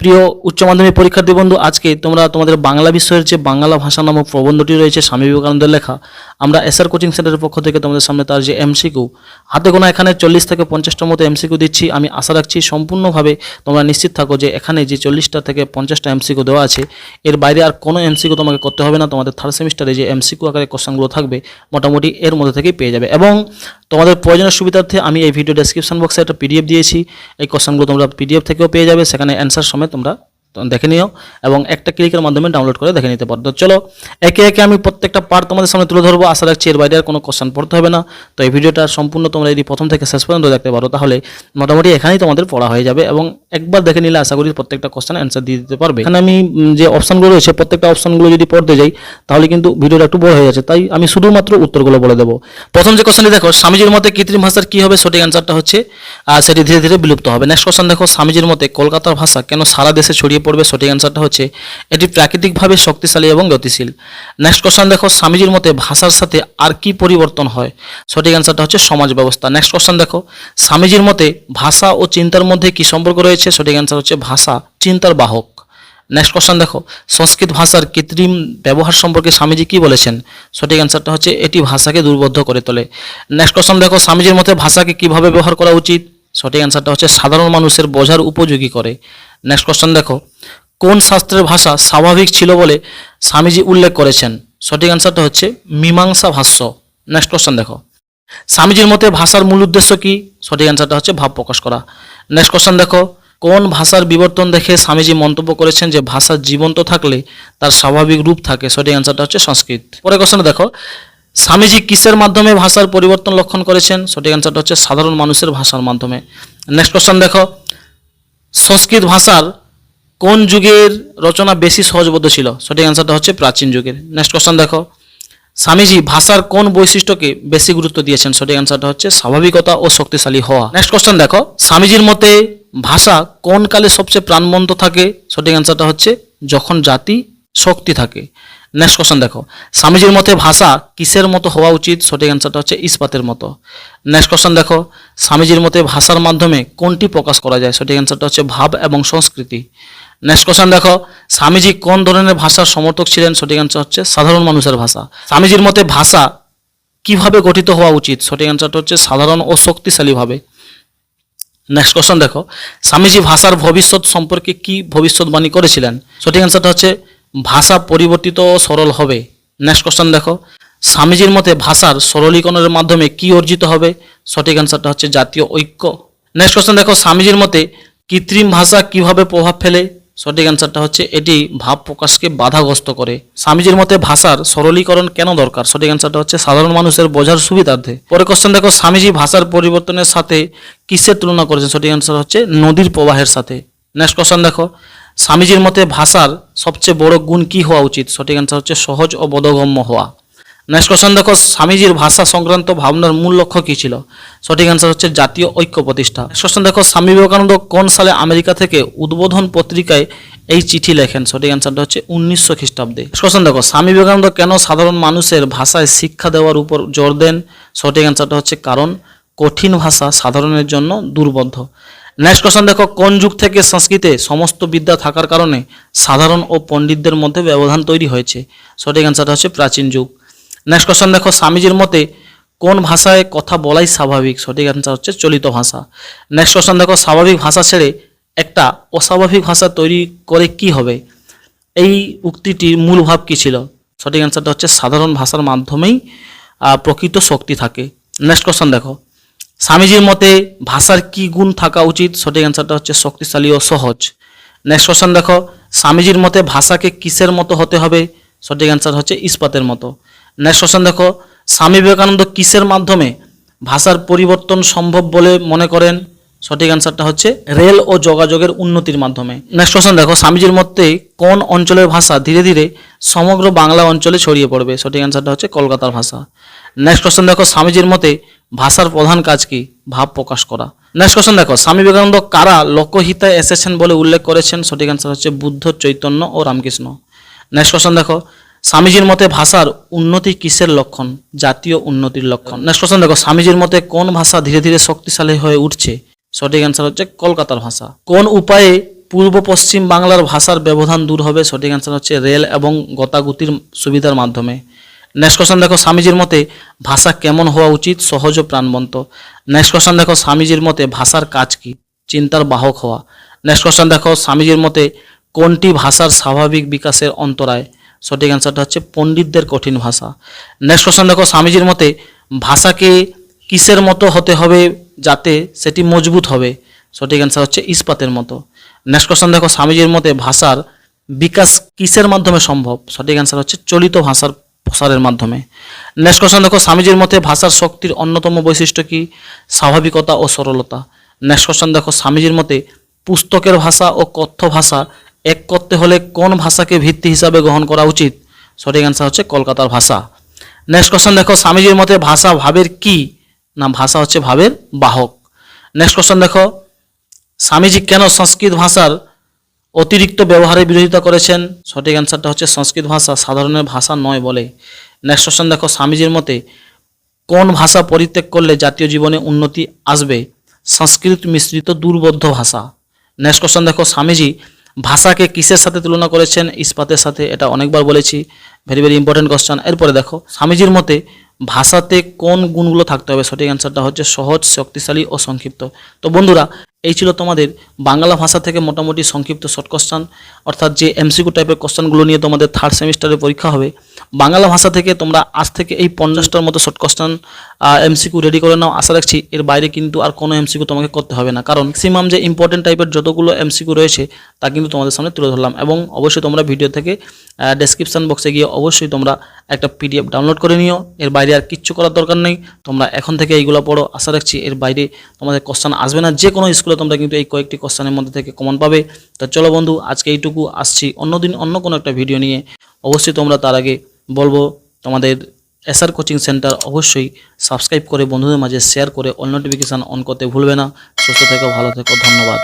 প্রিয় উচ্চ মাধ্যমিক পরীক্ষার্থী বন্ধু, আজকে তোমরা তোমাদের বাংলা বিষয়ের যে বাংলা ভাষা নামক প্রবন্ধটি রয়েছে স্বামী বিবেকানন্দের লেখা, আমরা এসআর কোচিং সেন্টারের পক্ষ থেকে তোমাদের সামনে তার যে এমসিকিউ হাতে গোনা এখানে চল্লিশ থেকে পঞ্চাশটার মতো এমসিকিউ দিচ্ছি। আমি আশা রাখছি সম্পূর্ণভাবে তোমরা নিশ্চিত থাকো যে এখানে যে চল্লিশটা থেকে পঞ্চাশটা এমসিকিউ দেওয়া আছে, এর বাইরে আর কোনো এমসিকিউ তোমাকে করতে হবে না। তোমাদের থার্ড সেমিস্টারে যে এমসিকিউ আকারে কোশ্চেনগুলো থাকবে, মোটামুটি এর মধ্যে থেকেই পেয়ে যাবে। এবং তোমাদের প্রয়োজনের সুবিধার্থে আমি এই ভিডিও ডেসক্রিপশন বক্সে একটা পিডিএফ দিয়েছি। এই কোশ্চেনগুলো তোমরা পিডিএফ থেকেও পেয়ে যাবে, সেখানে অ্যান্সার সমেত তোমরা তো দেখে নিও এবং একটা ক্লিকের মাধ্যমে ডাউনলোড করে দেখে নিতে পারো। তো চলো, একে একে আমি প্রত্যেকটা পার্ট তোমাদের সামনে তুলে ধরবো। আশা রাখছি এর বাইরে আর কোনো কোশ্চেন পড়তে হবে না। তো এই ভিডিওটা সম্পূর্ণ তোমরা যদি প্রথম থেকে শেষ পর্যন্ত দেখতে পারো, তাহলে মোটামুটি এখানেই তোমাদের পড়া হয়ে যাবে এবং একবার দেখে নিলে আশা করি প্রত্যেকটা কোশ্চেন অ্যান্সার দিয়ে দিতে পারবে। এখানে আমি যে অপশনগুলো রয়েছে, প্রত্যেকটা অপশনগুলো যদি পড়তে যাই, তাহলে কিন্তু ভিডিওটা একটু বড় হয়ে যাচ্ছে। তাই আমি শুধুমাত্র উত্তরগুলো বলে দেবো। প্রথম যে কোশ্চেনটি দেখো, স্বামীজির মতে কৃত্রিম ভাষার কি হবে? সঠিক অ্যান্সারটা হচ্ছে আর সেটি ধীরে ধীরে বিলুপ্ত হবে। নেক্সট কোশ্চেন দেখো, স্বামীজির মতে কলকাতার ভাষা কেন সারা দেশে ছড়িয়ে পড়বে সঠিক অ্যান্সারটা হচ্ছে, এটি প্রাকৃতিকভাবে শক্তিশালী এবং গতিশীল। নেক্সট কোশ্চেন দেখো, স্বামীজির মতে ভাষার সাথে আর কি পরিবর্তন হয়? সঠিক অ্যান্সারটা হচ্ছে সমাজ ব্যবস্থা। নেক্সট কোশ্চেন দেখো, স্বামীজির মতে ভাষা ও চিন্তার মধ্যে কি সম্পর্ক রয়েছে? সঠিক অ্যান্সার হচ্ছে ভাষা, চিন্তার বাহক। নেক্সট কোশ্চেন দেখো, সংস্কৃত ভাষার কৃত্রিম ব্যবহার সম্পর্কে স্বামীজি কি বলেছেন? সঠিক অ্যান্সারটা হচ্ছে, এটি ভাষাকে দুর্বোধ্য করে তোলে। নেক্সট কোশ্চেন দেখো, স্বামীজির মতে ভাষাকে কীভাবে ব্যবহার করা উচিত? সঠিক অ্যান্সারটা হচ্ছে, সাধারণ মানুষের বোঝার উপযোগী করে। নেক্সট কোশ্চেন দেখো। কোন শাস্ত্রের ভাষা স্বাভাবিক ছিল বলে স্বামীজি উল্লেখ করেছেন? সঠিক অ্যান্সারটা হচ্ছে মীমাংসা ভাষ্য। নেক্সট কোশ্চেন দেখো। স্বামীজির মতে ভাষার মূল উদ্দেশ্য কি? সঠিক অ্যান্সারটা হচ্ছে ভাব প্রকাশ করা। নেক্সট কোশ্চেন দেখো। কোন ভাষার বিবর্তন দেখে স্বামীজি মন্তব্য করেছেন যে ভাষা জীবন্ত থাকলে তার স্বাভাবিক রূপ থাকে? সঠিক অ্যান্সারটা হচ্ছে সংস্কৃত। পরের কোশ্চেন দেখো। স্বামীজি কিসের মাধ্যমে ভাষার পরিবর্তন লক্ষণ করেছেন? সঠিক অ্যান্সারটা হচ্ছে সাধারণ মানুষের ভাষার মাধ্যমে। নেক্সট কোশ্চেন দেখো। সংস্কৃত ভাষার কোন যুগের রচনা বেশি সহজবোধ্য ছিল? সঠিক অ্যান্সারটা হচ্ছে প্রাচীন যুগের। নেক্সট কোশ্চেন দেখো। স্বামীজি ভাষার কোন বৈশিষ্ট্যকে বেশি গুরুত্ব দিয়েছেন? সঠিক অ্যান্সারটা হচ্ছে স্বাভাবিকতা ও শক্তিশালী হওয়া। নেক্সট কোশ্চেন দেখো। স্বামীজির মতে ভাষা কোন কালে সবচেয়ে প্রাণবন্ত থাকে? সঠিক অ্যান্সারটা হচ্ছে যখন জাতি শক্তি থাকে। নেক্সট কোশ্চেন দেখো। স্বামীজির মতে ভাষা কিসের মতো হওয়া উচিত? সঠিক অ্যান্সারটা হচ্ছে ইস্পাতের মতো। নেক্সট কোশ্চেন দেখো। স্বামীজির মতে ভাষার মাধ্যমে কোনটি প্রকাশ করা যায়? সঠিক অ্যান্সারটা হচ্ছে ভাব এবং সংস্কৃতি। নেক্সট কোশ্চেন দেখো। স্বামীজি কোন ধরনের ভাষার সমর্থক ছিলেন? সঠিক অ্যান্সার হচ্ছে সাধারণ মানুষের ভাষা। স্বামীজির মতে ভাষা কীভাবে গঠিত হওয়া উচিত? সঠিক অ্যান্সারটা হচ্ছে সাধারণ ও শক্তিশালীভাবে নেক্সট কোশ্চেন দেখো। স্বামীজি ভাষার ভবিষ্যৎ সম্পর্কে কি ভবিষ্যৎবাণী করেছিলেন? সঠিক অ্যান্সারটা হচ্ছে ভাষা পরিবর্তিত ও সরল হবে। নেক্সট কোশ্চেন দেখো। স্বামীজির মতে ভাষার সরলীকরণের মাধ্যমে কি অর্জিত হবে? সঠিক অ্যান্সারটা হচ্ছে জাতীয় ঐক্য। নেক্সট কোশ্চেন দেখো। স্বামীজির মতে কৃত্রিম ভাষা কীভাবে প্রভাব ফেলে? সঠিক অ্যান্সারটা হচ্ছে এটি ভাব প্রকাশকে বাধাগ্রস্ত করে। স্বামীজির মতে ভাষার সরলীকরণ কেন দরকার? সঠিক অ্যান্সারটা হচ্ছে সাধারণ মানুষের বোঝার সুবিধার্থে। পরে কোশ্চেন দেখো। স্বামীজি ভাষার পরিবর্তনের সাথে কিসের তুলনা করেছেন? সঠিক অ্যান্সার হচ্ছে নদীর প্রবাহের সাথে। নেক্সট কোশ্চেন দেখো। স্বামীজির মতে ভাষার সবচেয়ে বড় গুণ কি হওয়া উচিত? সঠিক অ্যান্সার হচ্ছে সহজ ও বোধগম্য হওয়া। নেক্সট কোশ্চেন দেখো, স্বামীজির ভাষা সংক্রান্ত ভাবনার মূল লক্ষ্য কী ছিল? সঠিক অ্যান্সার হচ্ছে জাতীয় ঐক্য প্রতিষ্ঠা। নেক্সট কোশ্চেন দেখো, স্বামী বিবেকানন্দ কোন সালে আমেরিকা থেকে উদ্বোধন পত্রিকায় এই চিঠি লেখেন? সঠিক অ্যান্সারটা হচ্ছে উনিশশো খ্রিস্টাব্দে। কোশ্চেন দেখো, স্বামী বিবেকানন্দ কেন সাধারণ মানুষের ভাষায় শিক্ষা দেওয়ার উপর জোর দেন? সঠিক অ্যান্সারটা হচ্ছে কারণ কঠিন ভাষা সাধারণের জন্য দুর্বোধ্য। নেক্সট কোশ্চেন দেখো কোন যুগ থেকে সংস্কৃতে সমস্ত বিদ্যা থাকার কারণে সাধারণ ও পণ্ডিতদের মধ্যে ব্যবধান তৈরি হয়েছে? সঠিক অ্যান্সারটা হচ্ছে প্রাচীন যুগ। নেক্সট কোশ্চেন দেখো স্বামীজির মতে কোন ভাষায় কথা বলাই স্বাভাবিক? সঠিক অ্যান্সার হচ্ছে চলিত ভাষা। নেক্সট কোশ্চেন দেখো স্বাভাবিক ভাষা ছেড়ে একটা অস্বাভাবিক ভাষা তৈরি করে কি হবে? এই উক্তিটির মূল ভাব কী ছিল? সঠিক অ্যান্সারটা হচ্ছে সাধারণ ভাষার মাধ্যমেই প্রকৃত শক্তি থাকে। নেক্সট কোশ্চেন দেখো স্বামীজির মতে ভাষার কি গুণ থাকা উচিত? সঠিক অ্যান্সারটা হচ্ছে শক্তিশালী ও সহজ। নেক্সট কোশ্চেন দেখো, স্বামীজির মতে ভাষাকে কিসের মতো হতে হবে? সঠিক অ্যান্সার হচ্ছে ইস্পাতের মতো। নেক্সট কোশ্চেন দেখো, স্বামী বিবেকানন্দ কিসের মাধ্যমে ভাষার পরিবর্তন সম্ভব বলে মনে করেন? সঠিক অ্যান্সারটা হচ্ছে রেল ও যোগাযোগের উন্নতির মাধ্যমে। নেক্সট কোশ্চেন দেখো, স্বামীজির মতে কোন অঞ্চলের ভাষা ধীরে ধীরে সমগ্র বাংলা অঞ্চলে ছড়িয়ে পড়বে? সঠিক অ্যান্সারটা হচ্ছে কলকাতার ভাষা। নেক্সট কোশ্চেন দেখো, স্বামীজির মতে ভাষার প্রধান কাজ কি? ভাব প্রকাশ করা। নেক্সট কোশ্চেন দেখো, স্বামী বিবেকানন্দ কারা লোকহিতায় এসেছেন বলে উল্লেখ করেছেন? সঠিক অ্যান্সার হচ্ছে বুদ্ধ, চৈতন্য ও রামকৃষ্ণ। নেক্সট কোশ্চেন দেখো, স্বামীজির মতে ভাষার উন্নতি কিসের লক্ষণ? জাতীয় উন্নতির লক্ষণ। নেক্সট কোশ্চেন দেখো, স্বামীজির মতে কোন ভাষা ধীরে ধীরে শক্তিশালী হয়ে উঠছে? সঠিক অ্যান্সার হচ্ছে কলকাতার ভাষা। কোন উপায়ে পূর্ব পশ্চিম বাংলার ভাষার ব্যবধান দূর হবে? সঠিক অ্যান্সার হচ্ছে রেল এবং গতাগতির সুবিধার মাধ্যমে। নেক্সট কোশ্চেন দেখো, স্বামীজির মতে ভাষা কেমন হওয়া উচিত? সহজ ও প্রাণবন্ত। নেক্সট কোশ্চেন দেখো, স্বামীজির মতে ভাষার কাজ কি? চিন্তার বাহক হওয়া। নেক্সট কোশ্চেন দেখো, স্বামীজির মতে কোনটি ভাষার স্বাভাবিক বিকাশের অন্তরায়? সঠিক অ্যান্সারটা হচ্ছে পণ্ডিতদের কঠিন ভাষা। নেক্সট কোশ্চেন দেখো, স্বামীজির মতে ভাষাকে কিসের মতো হতে হবে যাতে সেটি মজবুত হবে? সঠিক অ্যান্সার হচ্ছে ইস্পাতের মতো। নেক্সট কোশ্চেন দেখো, স্বামীজির মতে ভাষার বিকাশ কিসের মাধ্যমে সম্ভব? সঠিক অ্যান্সার হচ্ছে চলিত ভাষার প্রসারের মাধ্যমে। নেক্সট কোশ্চেন দেখো স্বামীজির মতে ভাষার শক্তির অন্যতম বৈশিষ্ট্য কি? স্বাভাবিকতা ও সরলতা। নেক্সট কোশ্চেন দেখো স্বামীজির মতে পুস্তকের ভাষা ও কথ্য ভাষা এক করতে হলে কোন ভাষাকে ভিত্তি হিসাবে গ্রহণ করা উচিত? সঠিক অ্যান্সার হচ্ছে কলকাতার ভাষা। নেক্সট কোশ্চেন দেখো স্বামীজির মতে ভাষা ভাবের কি? না, ভাষা হচ্ছে ভাবের বাহক। নেক্সট কোশ্চেন দেখো স্বামীজি কেন সংস্কৃত ভাষার অতিরিক্ত ব্যবহারের বিরোধিতা করেছেন। সঠিক অ্যান্সারটা হচ্ছে সংস্কৃত ভাষা, সাধারণের ভাষা নয় বলে। নেক্সট কোশ্চেন দেখো, স্বামীজির মতে কোন ভাষা পরিত্যাগ করলে জাতীয় জীবনে উন্নতি আসবে? সংস্কৃত মিশ্রিত দুর্বোধ্য ভাষা। নেক্সট কোশ্চেন দেখো, স্বামীজি ভাষাকে কিসের সাথে তুলনা করেছেন? ইস্পাতের সাথে, এটা অনেকবার বলেছি। ভেরি ভেরি ইম্পর্টেন্ট কোশ্চেন এরপরে দেখো, স্বামীজির মতে ভাষাতে কোন গুণগুলো থাকতে হবে? সঠিক অ্যান্সারটা হচ্ছে সহজ, শক্তিশালী ও সংক্ষিপ্ত। তো বন্ধুরা এই ছিল তোমাদের বাংলা ভাষা থেকে মোটামুটি সংক্ষিপ্ত শর্ট কোশ্চেন অর্থাৎ যে এমসিকিউ টাইপের কোশ্চেনগুলো নিয়ে তোমাদের থার্ড সেমিস্টারে পরীক্ষা হবে বাংলা ভাষা থেকে তোমরা আজ থেকে এই পঞ্চাশটার মতো শর্ট কোশ্চেন এমসিকিউ রেডি করে নাও। আশা রাখছি এর বাইরে কিন্তু আর কোনো এমসিকিউ তোমাকে করতে হবে না। কারণ ম্যাক্সিমাম যে ইম্পর্টেন্ট টাইপের যতগুলো এমসিকিউ রয়েছে, তা কিন্তু তোমাদের সামনে তুলে ধরলাম। এবং অবশ্যই তোমরা ভিডিও থেকে ডেসক্রিপশন বক্সে গিয়ে অবশ্যই তোমরা একটা পিডিএফ ডাউনলোড করে নিও। এর বাইরে আর কিচ্ছু করার দরকার নেই। তোমরা এখন থেকে এইগুলো পড়ো। আশা রাখছি এর বাইরে তোমাদের কোশ্চেন আসবে না। যে কোনো স্কুলে তোমরা কিন্তু এই কয়েকটি কোশ্চেনের মধ্যে থেকে কমন পাবে। তো চলো বন্ধু, আজকে এইটুকু। আসছি অন্যদিন অন্য কোনো একটা ভিডিও নিয়ে। অবশ্যই তোমরা তার আগে বলব, তোমাদের এসআর কোচিং সেন্টার অবশ্যই সাবস্ক্রাইব করে, বন্ধুদের মাঝে শেয়ার করে অল নোটিফিকেশান অন করতে ভুলবে না। সুস্থ থেকো, ভালো থেকো, ধন্যবাদ।